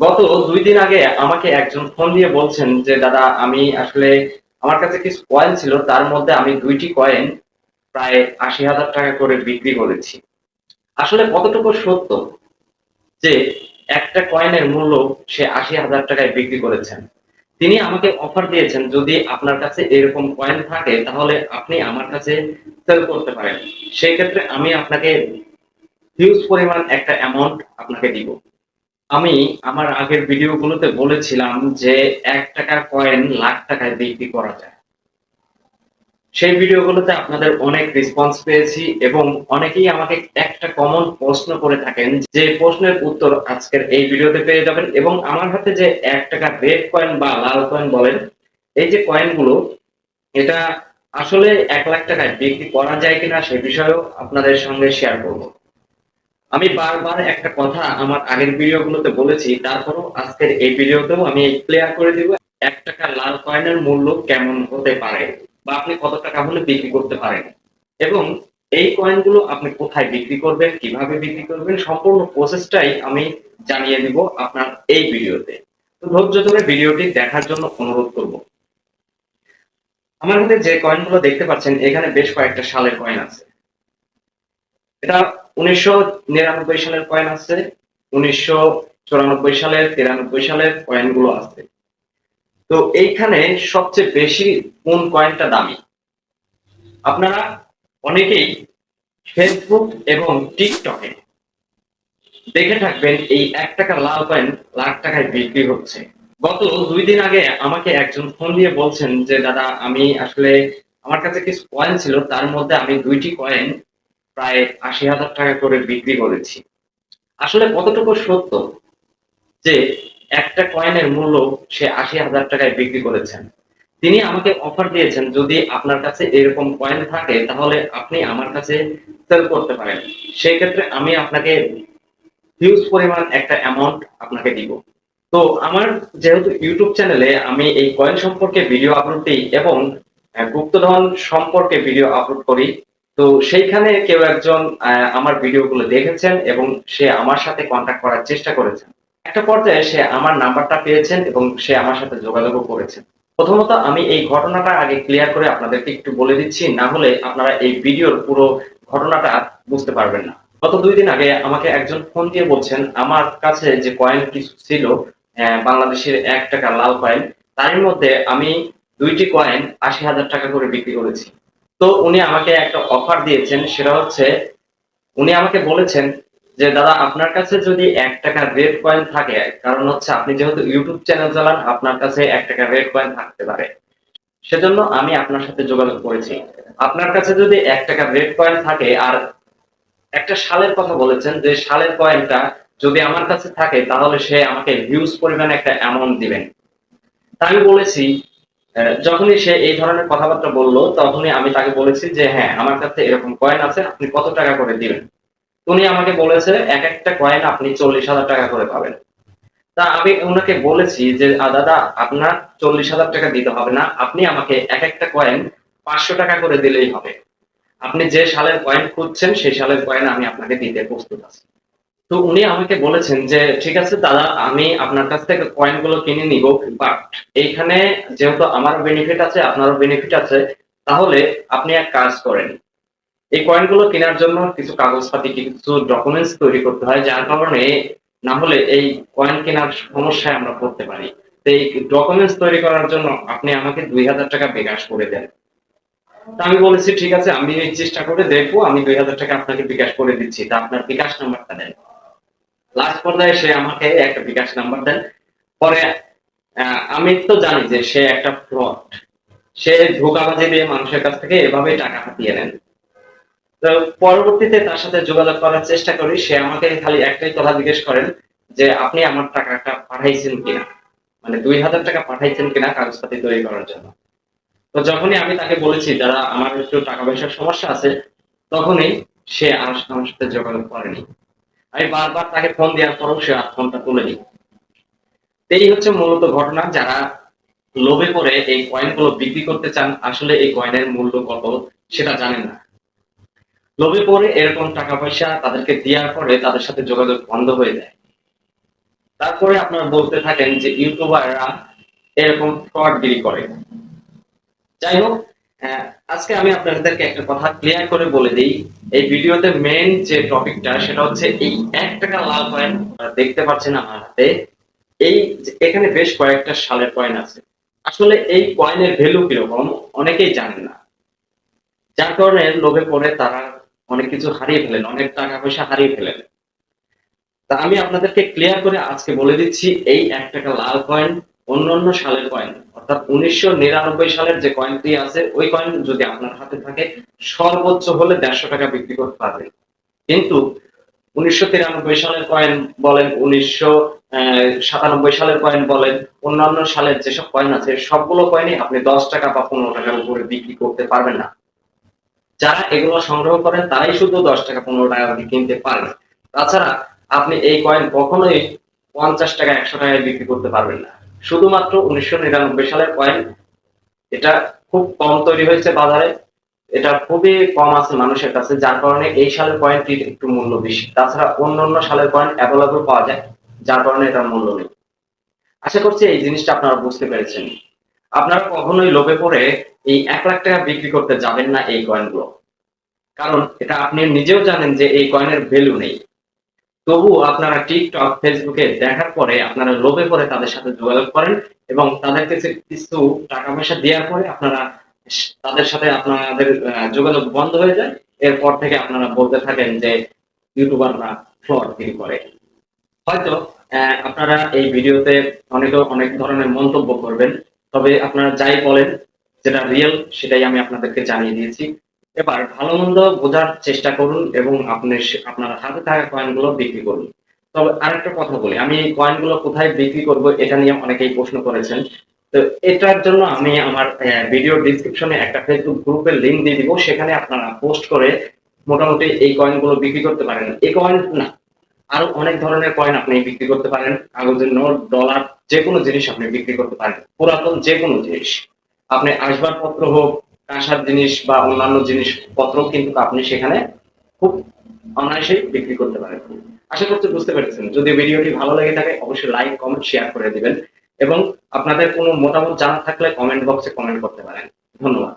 গত দুই দিন আগে আমাকে একজন ফোন দিয়ে বলছেন যে, দাদা, আমি আসলে আমার কাছে কিছু কয়েন ছিল, তার মধ্যে আমি দুইটি কয়েন প্রায় আশি হাজার টাকা করে বিক্রি করেছি। আসলে কতটুকু সত্য যে, একটা কয়েনের মূল্য সে আশি হাজার টাকায় বিক্রি করেছেন? তিনি আমাকে অফার দিয়েছেন, যদি আপনার কাছে এরকম কয়েন থাকে, তাহলে আপনি আমার কাছে সেল করতে পারেন। সেই ক্ষেত্রে আমি আপনাকে হিউজ পরিমাণ একটা অ্যামাউন্ট আপনাকে দিব। আমি আমার আগের ভিডিওগুলোতে বলেছিলাম যে এক টাকার কয়েন লাখ টাকায় বিক্রি করা যায়। সেই ভিডিওগুলোতে আপনাদের অনেক রেসপন্স পেয়েছি এবং অনেকেই আমাকে একটা কমন প্রশ্ন করে থাকেন যে প্রশ্নের উত্তর আজকের এই ভিডিওতে পেয়ে যাবেন এবং আমার হাতে যে এক টাকা রেড কয়েন বা লাল কয়েন বলেন, এই যে কয়েনগুলো এটা আসলে এক লাখ টাকায় বিক্রি করা যায় কিনা সে বিষয়েও আপনাদের সঙ্গে শেয়ার করব। আমি বারবার একটা কথা আমার আগের ভিডিওগুলোতে বলেছি, তারপরও আজকের এই ভিডিওতেও আমি ক্লিয়ার করে দিব, এক টাকা লাল কয়েনের মূল্য কেমন হতে পারে বা আপনি কত টাকা হলে বিক্রি করতে পারেন? এবং এই কয়েনগুলো আপনি কোথায় বিক্রি করবেন, কীভাবে বিক্রি করবেন, সম্পূর্ণ প্রসেসটাই আমি জানিয়ে দিব আপনার এই ভিডিওতে। তো ধৈর্য ধরে ভিডিওটি দেখার জন্য অনুরোধ করব। আমার হাতে যে কয়েনগুলো দেখতে পাচ্ছেন, এখানে বেশ কয়েকটা সালের কয়েন আছে। এটা উনিশশো নিরানব্বই সালের কয়েন আছে, উনিশশো চুরানব্বই সালের, তিরানব্বই সালের কয়েনগুলো আছে। তো এইখানে সবচেয়ে বেশি কোন কয়েনটা দামি? আপনারা অনেকেই ফেসবুক এবং টিকটকে দেখে থাকবেন এই এক টাকা লাল কয়েন লাখ টাকায় বিক্রি হচ্ছে। গত দুই দিন আগে আমাকে একজন ফোন দিয়ে বলছেন যে, দাদা, আমি আসলে আমার কাছে কিছু কয়েন ছিল, তার মধ্যে আমি দুইটি কয়েন প্রায় আশি হাজার টাকা করে বিক্রি করেছি। আসলে কতটুকু সত্য যে একটা কয়েনের মূল্য সে আশি হাজার টাকায় বিক্রি করেছেন? তিনি আমাকে অফার দিয়েছেন, যদি আপনার কাছে এরকম কয়েন থাকে, তাহলে আপনি আমার কাছে সেল করতে পারেন। সেই ক্ষেত্রে আমি আপনাকে হিউজ পরিমাণ একটা অ্যামাউন্ট আপনাকে দিব। তো আমার যেহেতু ইউটিউব চ্যানেলে আমি এই কয়েন সম্পর্কে ভিডিও আপলোড দিই এবং গুপ্তধন সম্পর্কে ভিডিও আপলোড করি তো সেইখানে কেউ একজন আমার ভিডিওগুলো দেখেছেন এবং সে আমার সাথে কন্ট্যাক্ট করার চেষ্টা করেছেন। একটা পর্যায়ে সে আমার নাম্বারটা পেয়েছেন এবং সে আমার সাথে যোগাযোগও করেছেন। প্রথমত আমি এই ঘটনাটা আগে ক্লিয়ার করে আপনাদেরকে একটু বলে দিচ্ছি, না হলে আপনারা এই ভিডিওর পুরো ঘটনাটা বুঝতে পারবেন না। গত দুই দিন আগে আমাকে একজন ফোন দিয়ে বলছেন, আমার কাছে যে কয়েন কিছু ছিল বাংলাদেশের এক টাকা লাল কয়েন তার মধ্যে আমি দুইটি কয়েন আশি হাজার টাকা করে বিক্রি করেছি। তো উনি আমাকে একটা অফার দিয়েছেন, সেটা হচ্ছে, উনি আমাকে বলেছেন যে, দাদা, আপনার কাছে যদি এক টাকা রেড কয়েন থাকে, কারণ হচ্ছে আপনি যেহেতু ইউটিউব চ্যানেল চালান, আপনার কাছে এক টাকা রেড কয়েন থাকতে পারে। সেজন্য আমি আপনার সাথে যোগাযোগ করেছি। আপনার কাছে যদি এক টাকা রেড কয়েন থাকে, আর একটা সালের কথা বলেছেন যে সালের কয়েনটা যদি আমার কাছে থাকে, তাহলে সে আমাকে হিউজ পরিমাণে একটা অ্যামাউন্ট দিবেন। আমি বলেছি যখনই সে এই ধরনের কথাবার্তা বলল, তখনই আমি তাকে বলেছি যে হ্যাঁ আমার কাছে এরকম কয়েন আছে, আপনি কত টাকা করে দিবেন? উনি আমাকে বলেছে, এক একটা কয়েন আপনি চল্লিশ হাজার টাকা করে পাবেন। তা আমি ওনাকে বলেছি যে দাদা, আপনার চল্লিশ হাজার টাকা দিতে হবে না, আপনি আমাকে এক একটা কয়েন পাঁচশো টাকা করে দিলেই হবে। আপনি যে সালের কয়েন খুঁজছেন, সেই সালের কয়েন আমি আপনাকে দিতে প্রস্তুত আছি। তো উনি আমাকে বলেছেন যে, ঠিক আছে দাদা, আমি আপনার কাছ থেকে কয়েনগুলো কিনে নিব বাট এইখানে যেহেতু আমার বেনিফিট আছে, আপনারও বেনিফিট আছে, তাহলে আপনি এক কাজ করেন। এই কয়েনগুলো কেনার জন্য কিছু কাগজপাতি, কিছু ডকুমেন্টস তৈরি করতে হয়, যার কারণে না হলে এই কয়েন কেনার সমস্যায় আমরা পড়তে পারি। তো এই ডকুমেন্টস তৈরি করার জন্য আপনি আমাকে দুই হাজার টাকা বিকাশ করে দেন। তা আমি বলেছি, ঠিক আছে, আমি চেষ্টা করে দেখব, আমি দুই হাজার টাকা আপনাকে বিকাশ করে দিচ্ছি। তা আপনার বিকাশ নাম্বারটা দেন। লাস্ট পর্যায়ে সে আমাকে একটা বিকাশ নাম্বার দেন। পরে আমি তো জানি যে সে একটা ফ্রড সে ধোকাবাজি দিয়ে মানুষের কাছ থেকে এভাবেই টাকা হাতিয়ে নেন। তো পরবর্তীতে তার সাথে যোগাযোগ করার চেষ্টা করি। সে আমাকে খালি একটাই কথা জিজ্ঞেস করেন যে, আপনি আমার টাকাটা পাঠাইছেন কিনা? মানে দুই হাজার টাকা পাঠাইছেন কিনা কাগজপাতি তৈরি করার জন্য। তো যখনই আমি তাকে বলেছি যারা আমার একটু টাকা পয়সার সমস্যা আছে, তখনই সে আমার সাথে যোগাযোগ করেনি। আমি বারবার তাকে ফোন দেওয়ার পরেও সে আর ফোনটা তুলেনি তো এই হচ্ছে মূলত ঘটনা, যারা লোভে পড়ে এই কয়েনগুলো বিক্রি করতে চান, আসলে এই কয়েনের মূল্য কত সেটা জানেন না। লোভে পড়ে এরকম টাকা পয়সা তাদেরকে দেওয়ার পরে তাদের সাথে যোগাযোগ বন্ধ হয়ে যায়। তারপরে আপনারা বলতে থাকেন যে ইউটিউবাররা এরকম ফ্রডগিরি করে। যাই হোক আজকে আমি আপনাদেরকে একটা কথা ক্লিয়ার করে বলে দিই। এই ভিডিওতে মেন যে টপিকটা সেটা হচ্ছে এই এক টাকা লাল কয়েন দেখতে পাচ্ছেন আমার হাতে। এই এখানে বেশ কয়েকটা সালের কয়েন আছে। আসলে এই কয়েনের ভ্যালু কীরকম, অনেকেই জানেন না। যার কারণে লোভে পড়ে তারা অনেক কিছু হারিয়ে ফেলেন, অনেক টাকা পয়সা হারিয়ে ফেলেন। তা আমি আপনাদেরকে ক্লিয়ার করে আজকে বলে দিচ্ছি, এই এক টাকা লাল কয়েন অন্য অন্য সালের কয়েন অর্থাৎ উনিশশো নিরানব্বই সালের যে কয়েনটি আছে, ওই কয়েন যদি আপনার হাতে থাকে, সর্বোচ্চ হলে দেড়শো টাকা বিক্রি করতে পারবেন কিন্তু উনিশশো তিরানব্বই সালের কয়েন বলেন, উনিশশো সাতানব্বই সালের কয়েন বলেন, অন্যান্য সালের যেসব কয়েন আছে, সবগুলো কয়েনই আপনি দশ টাকা বা পনেরো টাকার উপরে বিক্রি করতে পারবেন না। যারা এগুলো সংগ্রহ করেন, তারাই শুধু দশ টাকা, পনেরো টাকা কিনতে পারেন তাছাড়া আপনি এই কয়েন কখনোই পঞ্চাশ টাকা, একশো টাকায় বিক্রি করতে পারবেন না। শুধুমাত্র উনিশশো নিরানব্বই সালের কয়েন এটা খুব কম তৈরি হয়েছে বাজারে। এটা খুবই কম আছে মানুষের কাছে, যার কারণে এই সালের কয়েনটির একটু মূল্য বেশি। তাছাড়া অন্য অন্য সালের কয়েন অ্যাভেলেবল পাওয়া যায়, যার কারণে এটার মূল্য নেই। আশা করছি এই জিনিসটা আপনারা বুঝতে পেরেছেন। আপনারা কখনোই লোভে পড়ে এই এক লাখ টাকা বিক্রি করতে যাবেন না এই কয়েনগুলো কারণ এটা আপনি নিজেও জানেন যে এই কয়েনের ভ্যালু নেই। তবু আপনারা টিকটক, ফেসবুকে দেখার পরে আপনারা লোভে পড়ে তাদের সাথে যোগাযোগ করেন এবং তাদের কাছে কিছু টাকা পয়সা দেওয়ার পরে আপনারা তাদের সাথে আপনাদের যোগাযোগ বন্ধ হয়ে যায়। এরপর থেকে আপনারা বলতে থাকেন যে ইউটিউবাররা ফ্রড ফিল করে। হয়তো আপনারা এই ভিডিওতে অনেকে অনেক ধরনের মন্তব্য করবেন। তবে আপনারা যাই বলেন, যেটা রিয়েল সেটাই আমি আপনাদেরকে জানিয়ে দিয়েছি। এবার ভালো মন্দ বোঝার চেষ্টা করুন এবং আপনি আপনার হাতে থাকা কয়েনগুলো বিক্রি করুন। তবে আরেকটা কথা বলি, আমি কয়েনগুলো কোথায় বিক্রি করব এটা নিয়ে অনেকেই প্রশ্ন করেছেন। তো এটার জন্য আমি আমার ভিডিও ডিসক্রিপশনে একটা ফেসবুক গ্রুপের লিংক দিয়ে দিব, সেখানে আপনারা পোস্ট করে মোটামুটি এই কয়েনগুলো বিক্রি করতে পারেন। এই কয়েন না, আরও অনেক ধরনের কয়েন আপনি বিক্রি করতে পারেন। কাগজের নোট ডলার যে কোনো জিনিস আপনি বিক্রি করতে পারেন। পুরাতন যে কোনো জিনিস। আপনি আসবাবপত্র হোক কাঁসার জিনিস বা অন্যান্য জিনিসপত্র কিন্তু আপনি সেখানে খুব অনায়াসেই বিক্রি করতে পারেন। আশা করছি বুঝতে পেরেছেন। যদি ভিডিওটি ভালো লেগে থাকে, অবশ্যই লাইক কমেন্ট শেয়ার করে দিবেন এবং আপনাদের কোনো মতামত জানা থাকলে কমেন্ট বক্সে কমেন্ট করতে পারেন। ধন্যবাদ।